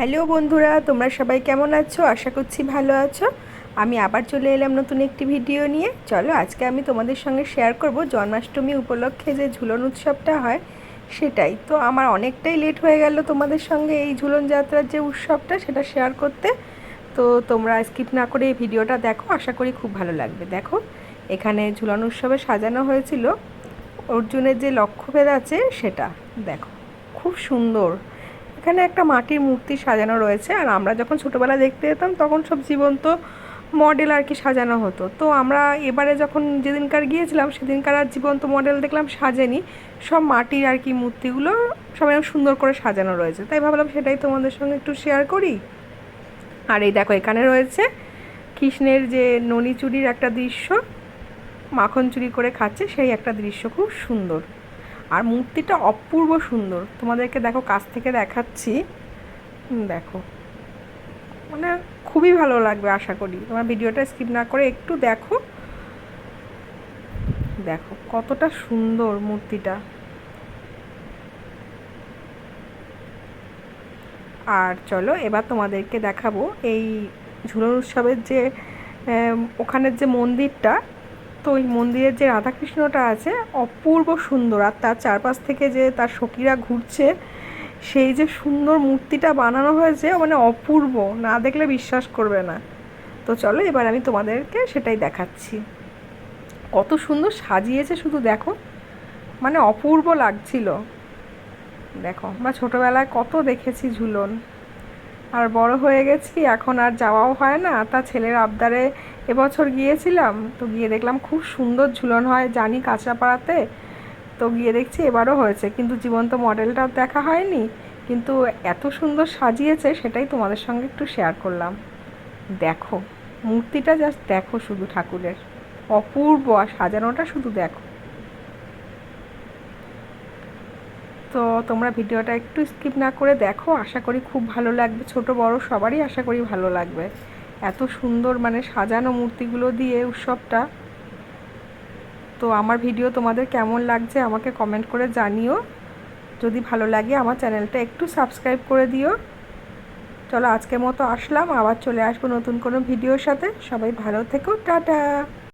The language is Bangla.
হ্যালো বন্ধুরা, তোমরা সবাই কেমন আছো? আশা করছি ভালো আছো। আমি আবার চলে এলাম নতুন একটি ভিডিও নিয়ে। চলো, আজকে আমি তোমাদের সঙ্গে শেয়ার করব জন্মাষ্টমী উপলক্ষে যে ঝুলন উৎসবটা হয় সেটাই। তো আমার অনেকটাই লেট হয়ে গেল তোমাদের সঙ্গে এই ঝুলন যাত্রার যে উৎসবটা, সেটা শেয়ার করতে। তো তোমরা স্কিপ না করে এই ভিডিওটা দেখো, আশা করি খুব ভালো লাগবে। দেখো, এখানে ঝুলন উৎসবে সাজানো হয়েছিল অর্জুনের যে লক্ষ্যভেদ আছে সেটা। দেখো, খুব সুন্দর। এখানে একটা মাটির মূর্তি সাজানো রয়েছে, আর আমরা যখন ছোটোবেলা দেখতে যেতাম তখন সব জীবন্ত মডেল আর কি সাজানো হতো। তো আমরা এবারে যখন যেদিনকার গিয়েছিলাম সেদিনকার আর জীবন্ত মডেল দেখলাম সাজেনি, সব মাটির আর কি মূর্তিগুলো সবাই সুন্দর করে সাজানো রয়েছে। তাই ভাবলাম সেটাই তোমাদের সঙ্গে একটু শেয়ার করি। আর এই দেখো, এখানে রয়েছে কৃষ্ণের যে ননি চুরির একটা দৃশ্য, মাখন চুরি করে খাচ্ছে, সেই একটা দৃশ্য খুব সুন্দর। আর মূর্তিটা অপূর্ব সুন্দর। তোমাদেরকে দেখো, কাছ থেকে দেখাচ্ছি। দেখো। মানে খুবই ভালো লাগবে, আশা করি। তোমার ভিডিওটা স্কিপ না করে একটু দেখো। দেখো, কতটা সুন্দর মূর্তিটা। আর চলো, এবার তোমাদেরকে দেখাবো এই ঝুলন উৎসবের যে ওখানের যে মন্দিরটা তো ওই মন্দিরের যে রাধাকৃষ্ণটা আছে, অপূর্ব সুন্দর। আর তার চারপাশ থেকে যে তার সখীরা ঘুরছে, সেই যে সুন্দর মূর্তিটা বানানো হয়েছে মানে অপূর্ব। না দেখলে বিশ্বাস করবে না। তো চলো এবার আমি তোমাদেরকে সেটাই দেখাচ্ছি। কত সুন্দর সাজিয়েছে শুধু দেখো। মানে অপূর্ব লাগছিল। দেখো, আমরা ছোটোবেলায় কত দেখেছি ঝুলন। আর বড় হয়ে গেছি, এখন আর যাওয়াও হয় না। তা ছেলের আবদারে এবছর গিয়েছিলাম, তো গিয়ে দেখলাম খুব সুন্দর ঝুলন হয় জানি কাঁচরাপাড়াতে, তো গিয়ে দেখছি এবারও হয়েছে। কিন্তু জীবন্ত মডেলটাও দেখা হয়নি, কিন্তু এত সুন্দর সাজিয়েছে সেটাই তোমাদের সঙ্গে একটু শেয়ার করলাম। দেখো, মূর্তিটা জাস্ট দেখো শুধু ঠাকুরের। অপূর্ব, আর সাজানোটা শুধু দেখো। তো তোমরা ভিডিওটা একটু স্কিপ না করে দেখো, আশা করি খুব ভালো লাগবে। ছোট, বড়, সবারই আশা করি ভালো লাগবে। এত সুন্দর মানে সাজানো মূর্তিগুলো দিয়ে উৎসবটা। তো আমার ভিডিও তোমাদের কেমন লাগছে আমাকে কমেন্ট করে জানিও। যদি ভালো লাগে আমার চ্যানেলটা একটু সাবস্ক্রাইব করে দিও। চলো আজকের মতো আসলাম, আবার চলে আসব নতুন কোনো ভিডিওর সাথে। সবাই ভালো থেকো, টাটা!